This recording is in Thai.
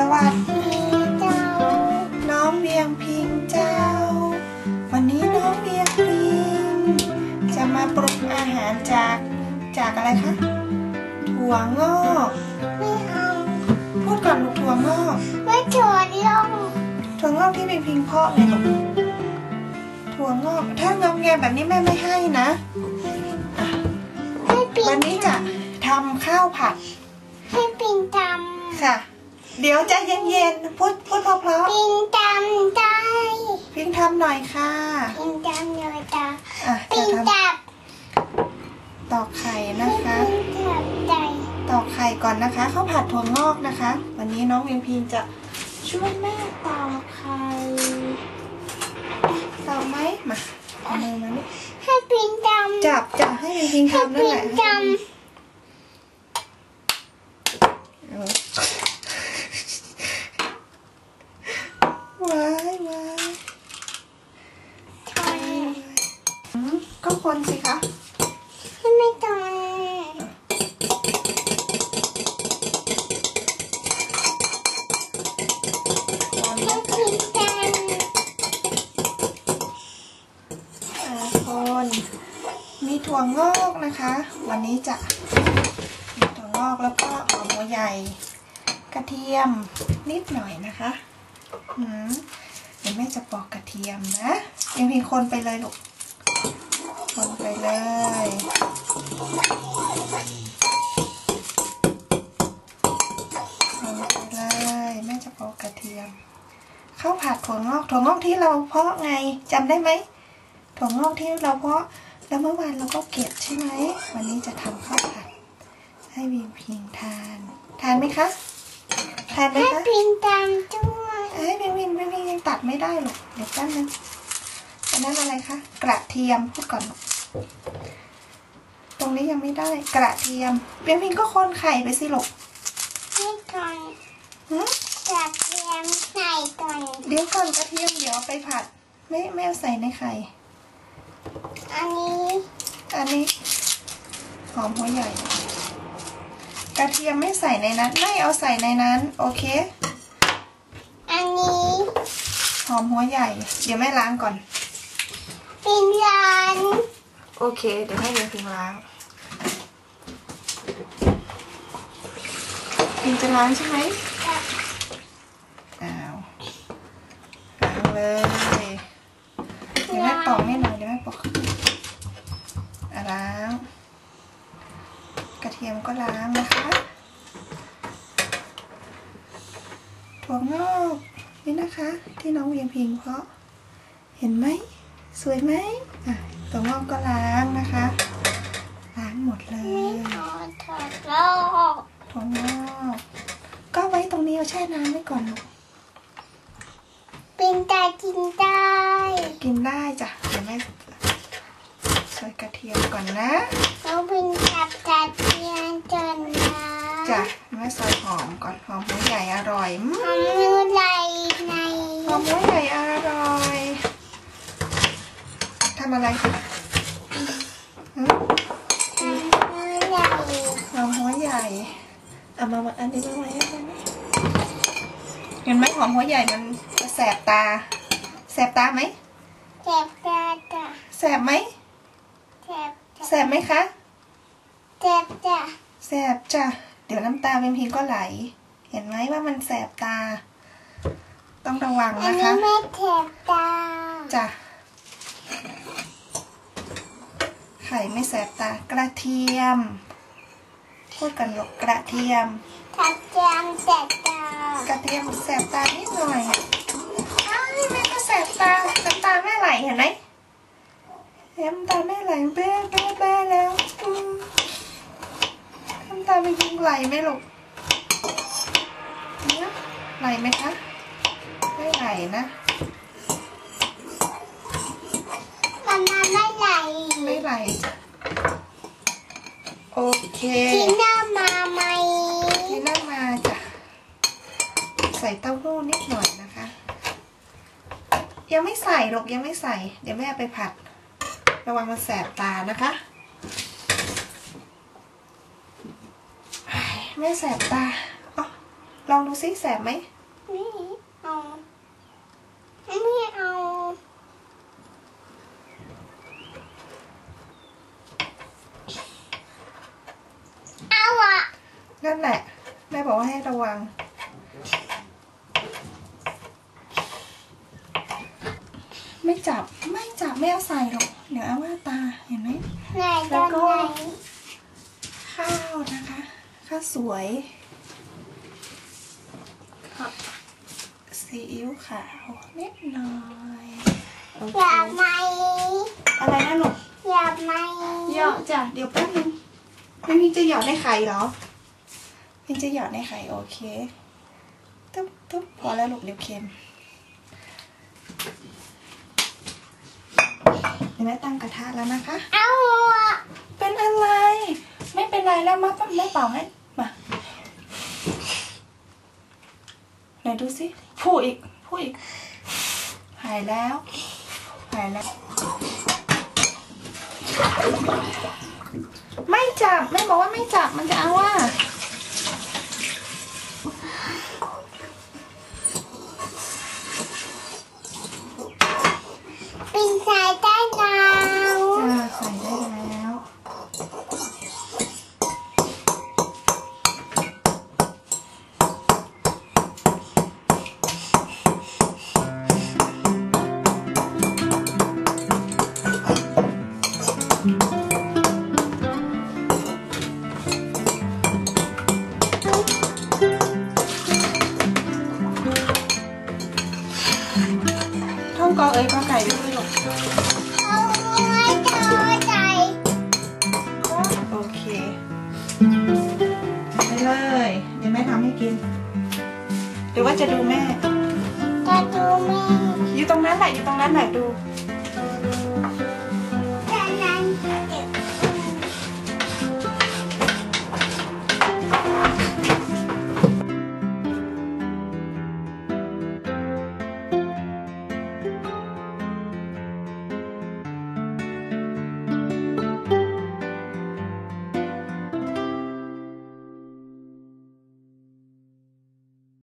สวัสดีเจ้า น้องเวียงพิงเจ้า วันนี้น้องเวียงพิง จะมาปรุงอาหารจากจากอะไรคะ ถั่วงอกไม่เอาพูดก่อนลูกถั่วงอกไม่ถอดลงถั่วงอกที่เวียงพิงเพาะไงลูกถั่วงอก ถ้างองแงแบบนี้แม่ไม่ให้นะ วันนี้จะทำข้าวผัด ดี๋ยวใจเย็นๆ พูดพูดเพราะำปินทำได้ๆพิงทำหน่อยค่ะปินทำเลยจ้าอะปิจะนทจับำตอกไข่นะคะปินจับใจตอกไข่ก่อนนะคะข้าวผัดถั่วงอกนะคะ วันนี้น้องเวียงพิงจะช่วยแม่ตอกไข่ตอกไหมมาเอามือมานี่ให้ปินทำจับจับให้เวียงพิงให้ทำนั่นปิแหนละทเอาว้ายว้ายำทน อืม ก็คนสิคะไม่ทนคนให้ปินอาคนมีถั่วงอกนะคะ วันนี้จะมีถั่วงอกแล้วก็หอมหัวใหญ่ กระเทียมนิดหน่อยนะคะอืมเดี๋ยวแม่จะปอกกระเทียมนะยังพิงคนไปเลยลูก คนไปเลยคนไปเลยแม่จะปอกกระเทียมข้าวผัดถั่วงอกถั่วงอกที่เราเพาะไงจำได้ไหมถั่วงอกที่เราเพาะแล้วเมื่อวานเราก็เก็บใช่ไหม วันนี้จะทำข้าวผัด ให้วิมพิงทาน ทานไหมคะ ทานไหมำให้คะปินทำด้วยเอ้ยวิมพิงวิมพิงยังตัดไม่ได้หรอกเดี๋ยวแป๊บนึงอันนั้นอะไรคะ กระเทียมพูดก่อนลูก ตรงนี้ยังไม่ได้กระเทียมวิมพิงก็คนไข่ไปสิลูกให้ทนหึจับเทียมใส่ก่อนเดี๋ยวก่อนกระเทียมเดี๋ยวเอาไปผัด ไม่ไม่เอาใส่ในไข่ อันนี้ อันนี้หอมหัวใหญ่ กระเทียมไม่ใส่ในนั้น ไม่เอาใส่ในนั้น โอเค อันนี้หอมหัวใหญ่ เดี๋ยวแม่ล้างก่อนปินร้าน โอเค เดี๋ยวให้เดี๋ยวพิงล้างพิงจะล้างใช่ไหมอ้าวล้างเลยเดี๋ยวแม่ปอกให้หน่อยเดี๋ยวแม่ปอกอะล้าง กระเทียมก็ล้างนะคะถั่วงอกนี่นะคะ ที่น้องเวียงพิงเพาะ เห็นไหม สวยไหม อะถั่วงอกก็ล้างนะคะ ล้างหมดเลไม่ยถอดถอดโลกถั่วงอกก็ไว้ตรงนี้เอาแช่น้ำไว้ก่อนลูกปินตากินได้ กินได้จ้ะเดี๋ยวแม่ใส่กระเทียมก่อนนะแล้วปินจับตาเทียนจนนะจ้ะแม่ใส่หอมก่อนหอมหัวใหญ่อร่อยอืมทำมือไหลในหอมหัวใหญ่อร่อยทำอะไรคะหืม ทำมือไหล หอมหัวให ญ่เอามามาอันนี้มาไว้ให้กันนะเห็นไหมหอมหัวใหญ่มันจะแสบตา แสบตาไหมเจ็บตาจ้ะแสบไหมเจ็บแสบไหมคะเจ็บจ้ะแสบจ้ะเดี๋ยวน้ำตาเป็นพิงก็ไหล เห็นไหมว่ามันแสบตา ต้องระวังอันนะนี้คะไม่เจ็บตาจ้ะไข่ไม่แสบตากระเทียม พูดกันหรอกกระเทียมทับเจียมเจ็บตา กระเทียมแสบตานิดหน่อยอ้ายแม่ก็แสบตาน้ำตาแม่ไหลเห็นไหมน้ำตาแม่ไหลแบ้แบ้แบ้แล้วอืมน้ำตาเป็นยิงไหลไหมลูกเนี่ยไหลไหมคะไม่ไหลนะมันมาไม่ไหลไม่ไหลจ้ะโอเค กินหน้ามาไหม ที่นั่งมาจ้ะ ใส่เต้าหู้นิดหน่อยนะคะ ยังไม่ใส่หรอกยังไม่ใส่ เดี๋ยวแม่เอาไปผัด ระวังมันแสบตานะคะแม่แสบตาอ๋อลองดูซิแสบไหมไม่เอาไม่เอาเอาอะนั่นแหละแม่บอกว่าให้ระวัง ไม่จับไม่จับไม่เอาใส่หรอกเดี๋ยวเอาว่าตาเห็นไหมไหนตอนไหนข้าวนะคะข้าวสวยซีอิ๊วขาวนิดหน่อยโออเคยากไหมอะไรนะหนูอยากไหมหยอดจ้ะเดี๋ยวแป๊บนึงไม่พิงจะหยอดในไข่เหรอพิงจะหยอดในไข่โอเคตุ๊บตุ๊บพอแล้วลูกเดี๋ยวเค็มเดี๋ยว แม่ตั้งกระทะแล้วนะคะ เอาอะเป็นอะไร ไม่เป็นไรแล้วมาปั๊บแม่เป่าให้ มาไหนดูสิพูดอีกพูดอีก หายแล้ว หายแล้ว ไม่จับ แม่บอกว่าไม่จับ มันจะเอาว่าปินใส่ได้ กอเอ้ยกอไก่ด้วยลูกเอาไว้เธอใจโอเคไปเลยเดี๋ยวแม่ทำให้กินหรือว่าจะดูแม่จะดูแม่อยู่ตรงนั้นแหละอยู่ตรงนั้นแหละดูด